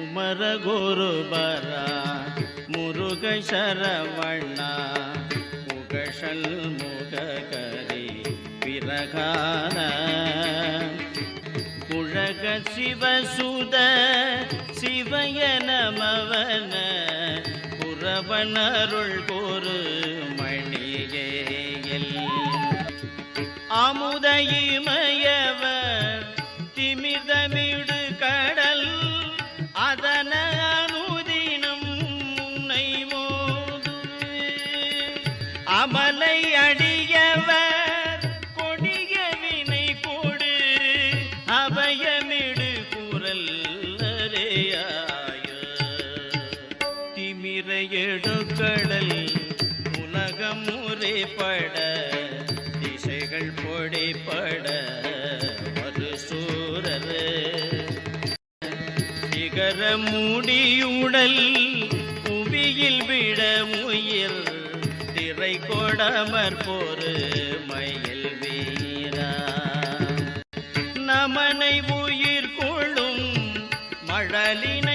குமர குருபரா முருக சரவண்ணா முகஷல் முககரி விரகான குழக சிவசுத சிவயனமவன புறவனருள் கூறு மணியேயல். அமுதயிமயவர் அமலை அடியவர் கொடிய வினை கூடு அபயமிடு குரல் திமிரையெடுக்கடல் திமிர எடுக்கடல் உலகம் முறைப்பட திசைகள் பொடிப்பட ஒரு சூரர் நிகர முடியுடல் புவியில் விட உயிர் பிறை கொடமர் போரு மயில் வீரா. நமனை உயிர் கொள்ளும் மழலின